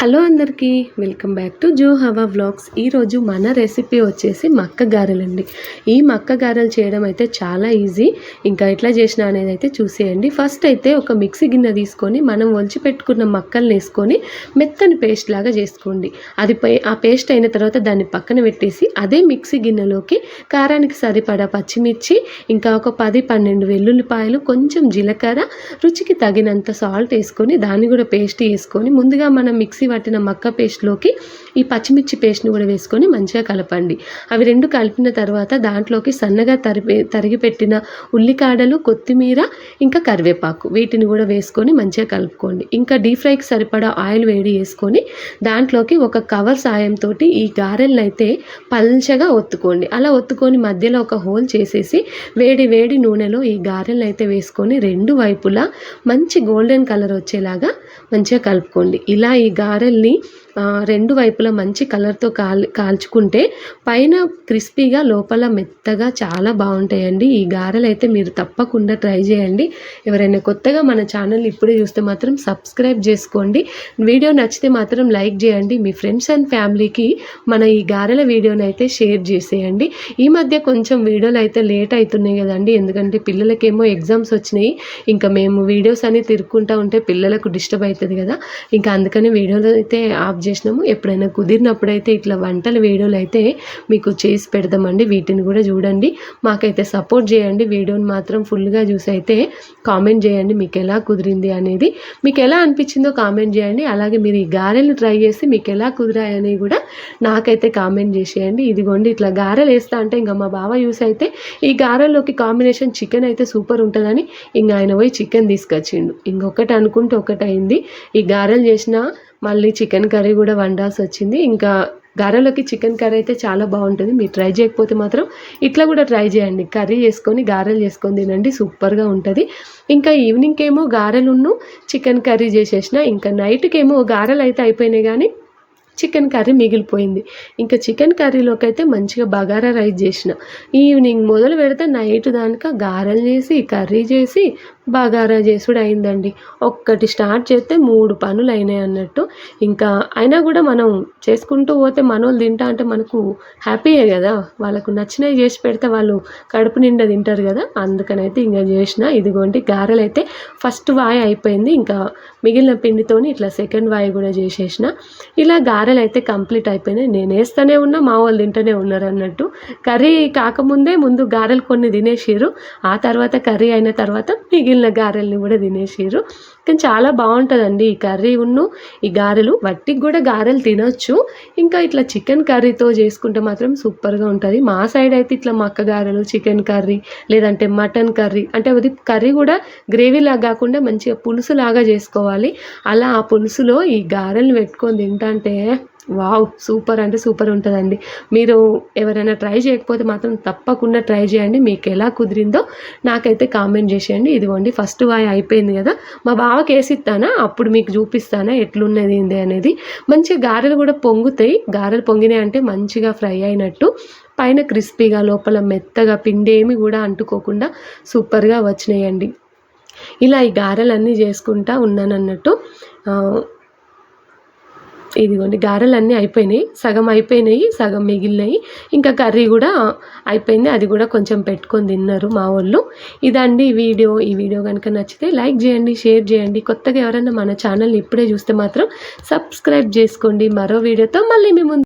Hello అందరికీ welcome back to జూ హవా వ్లాగ్స్. ఈరోజు మన రెసిపీ వచ్చేసి మక్క గారెలండి. ఈ మక్క గారెలు చేయడం అయితే చాలా ఈజీ. ఇంకా ఎట్లా చేసిన అనేది అయితే చూసేయండి. ఫస్ట్ అయితే ఒక మిక్సీ గిన్నె తీసుకొని మనం వంచి పెట్టుకున్న మక్కల్ని వేసుకొని మెత్తని పేస్ట్ లాగా చేసుకోండి. అది ఆ పేస్ట్ అయిన తర్వాత దాన్ని పక్కన పెట్టేసి అదే మిక్సీ గిన్నెలోకి కారానికి సరిపడా పచ్చిమిర్చి ఇంకా ఒక పది పన్నెండు వెల్లుల్లిపాయలు కొంచెం జీలకర్ర రుచికి తగినంత సాల్ట్ వేసుకొని దాన్ని కూడా పేస్ట్ వేసుకొని ముందుగా మనం మిక్సీ పట్టిన మక్క పేస్ట్లోకి ఈ పచ్చిమిర్చి పేస్ట్ని కూడా వేసుకొని మంచిగా కలపండి. అవి రెండు కలిపిన తర్వాత దాంట్లోకి సన్నగా తరిపి తరిగి పెట్టిన ఉల్లికాడలు కొత్తిమీర ఇంకా కరివేపాకు వీటిని కూడా వేసుకొని మంచిగా కలుపుకోండి. ఇంకా డీప్ ఫ్రైకి సరిపడా ఆయిల్ వేడి వేసుకొని దాంట్లోకి ఒక కవర్ సాయంతో ఈ గారెలను అయితే పల్చగా ఒత్తుకోండి. అలా ఒత్తుకొని మధ్యలో ఒక హోల్ చేసేసి వేడి వేడి నూనెలో ఈ గారెలను అయితే వేసుకొని రెండు వైపులా మంచి గోల్డెన్ కలర్ వచ్చేలాగా మంచిగా కలుపుకోండి. ఇలా ఈ గా ఆ, రెండు వైపులా మంచి కలర్తో కాల్ కాల్చుకుంటే పైన క్రిస్పీగా లోపల మెత్తగా చాలా బాగుంటాయండి. ఈ గారెలు అయితే మీరు తప్పకుండా ట్రై చేయండి. ఎవరైనా కొత్తగా మన ఛానల్ ఇప్పుడే చూస్తే మాత్రం సబ్స్క్రైబ్ చేసుకోండి. వీడియో నచ్చితే మాత్రం లైక్ చేయండి. మీ ఫ్రెండ్స్ అండ్ ఫ్యామిలీకి మన ఈ గారెల వీడియోని అయితే షేర్ చేసేయండి. ఈ మధ్య కొంచెం వీడియోలు అయితే లేట్ అవుతున్నాయి కదండి. ఎందుకంటే పిల్లలకేమో ఎగ్జామ్స్ వచ్చినాయి. ఇంకా మేము వీడియోస్ అని తిరుక్కుంటా ఉంటే పిల్లలకు డిస్టర్బ్ అవుతుంది కదా. ఇంకా అందుకని వీడియోలు అయితే ఆఫ్ చేసినాము. ఎప్పుడైనా కుదిరినప్పుడైతే ఇట్లా వంటల వీడియోలు అయితే మీకు చేసి పెడదామండి. వీటిని కూడా చూడండి. మాకైతే సపోర్ట్ చేయండి. వీడియోని మాత్రం ఫుల్గా చూసి అయితే కామెంట్ చేయండి. మీకు ఎలా కుదిరింది అనేది మీకు ఎలా అనిపించిందో కామెంట్ చేయండి. అలాగే మీరు ఈ గారెలు ట్రై చేసి మీకు ఎలా కుదిరాయని కూడా నాకైతే కామెంట్ చేసేయండి. ఇదిగోండి ఇట్లా గారెలు వేస్తా అంటే ఇంకా మా బావ చూసి అయితే ఈ గారెల్లోకి కాంబినేషన్ చికెన్ అయితే సూపర్ ఉంటుందని ఇంకా ఆయన పోయి చికెన్ తీసుకొచ్చిండు. ఇంకొకటి అనుకుంటే ఒకటి అయింది. ఈ గారెలు చేసిన మళ్ళీ చికెన్ కర్రీ కూడా వండాల్సి వచ్చింది. ఇంకా గారెలోకి చికెన్ కర్రీ అయితే చాలా బాగుంటుంది. మీరు ట్రై చేయకపోతే మాత్రం ఇట్లా కూడా ట్రై చేయండి. కర్రీ చేసుకొని గారెలు చేసుకొని తినండి. సూపర్గా ఉంటుంది. ఇంకా ఈవినింగ్కి ఏమో గారెలున్ను చికెన్ కర్రీ చేసేసిన. ఇంకా నైట్కి ఏమో గారెలు అయితే అయిపోయినాయి కానీ చికెన్ కర్రీ మిగిలిపోయింది. ఇంకా చికెన్ కర్రీలోకి అయితే మంచిగా బగారా రైస్ చేసిన. ఈవినింగ్ మొదలు పెడితే నైట్ దానిక గారెలు చేసి కర్రీ చేసి బగారా చేసుడు అయిందండి. ఒక్కటి స్టార్ట్ చేస్తే మూడు పనులు అయినాయి అన్నట్టు. ఇంకా అయినా కూడా మనం చేసుకుంటూ పోతే మనోళ్ళు తింటా అంటే మనకు హ్యాపీయే కదా. వాళ్ళకు నచ్చినవి చేసి పెడితే వాళ్ళు కడుపు నిండా తింటారు కదా. అందుకనైతే ఇంకా చేసిన. ఇదిగోండి గారెలు అయితే ఫస్ట్ వాయి అయిపోయింది. ఇంకా మిగిలిన పిండితోని ఇట్లా సెకండ్ వాయి కూడా చేసేసిన. ఇలా గారెలు అయితే కంప్లీట్ అయిపోయినాయి. నేను వేస్తూనే ఉన్నా మా వాళ్ళు తింటూనే ఉన్నారు అన్నట్టు. కర్రీ కాకముందే ముందు గారెలు కొన్ని తినేసిరు ఆ తర్వాత కర్రీ అయిన తర్వాత మిగిలిన గారెల్ని కూడా తినేసారు కానీ చాలా బాగుంటుందండి ఈ కర్రీ ఉన్ను. ఈ గారెలు వట్టికి కూడా గారెలు తినొచ్చు. ఇంకా ఇట్లా చికెన్ కర్రీతో చేసుకుంటే మాత్రం సూపర్గా ఉంటుంది. మా సైడ్ అయితే ఇట్లా మక్క గారెలు చికెన్ కర్రీ లేదంటే మటన్ కర్రీ అంటే అది కర్రీ కూడా గ్రేవీలాగా కాకుండా మంచిగా పులుసు లాగా చేసుకోవాలి. అలా ఆ పులుసులో ఈ గారెలు పెట్టుకొని తింటంటే వావ్ సూపర్ అంటే సూపర్ ఉంటుందండి. మీరు ఎవరైనా ట్రై చేయకపోతే మాత్రం తప్పకుండా ట్రై చేయండి. మీకు ఎలా కుదిరిందో నాకైతే కామెంట్ చేసేయండి. ఇదిగోండి ఫస్ట్ వాయి అయిపోయింది కదా. మా బావకి వేసిస్తానా అప్పుడు మీకు చూపిస్తానా ఎట్లున్నది ఏంది అనేది. మంచిగా గారెలు కూడా పొంగుతాయి. గారెలు పొంగినాయి అంటే మంచిగా ఫ్రై అయినట్టు. పైన క్రిస్పీగా లోపల మెత్తగా పిండి ఏమి కూడా అంటుకోకుండా సూపర్గా వచ్చినాయండి. ఇలా ఈ గారెలన్నీ చేసుకుంటా ఉన్నానన్నట్టు. ఇదిగోండి గారెలన్నీ అయిపోయినాయి. సగం అయిపోయినాయి సగం మిగిలినాయి. ఇంకా కర్రీ కూడా అయిపోయింది. అది కూడా కొంచెం పెట్టుకొని తిన్నారు మా వాళ్ళు. ఇదండి ఈ వీడియో. ఈ వీడియో కనుక నచ్చితే లైక్ చేయండి షేర్ చేయండి. కొత్తగా ఎవరైనా మన ఛానల్ ఇప్పుడే చూస్తే మాత్రం సబ్స్క్రైబ్ చేసుకోండి. మరో వీడియోతో మళ్ళీ మేము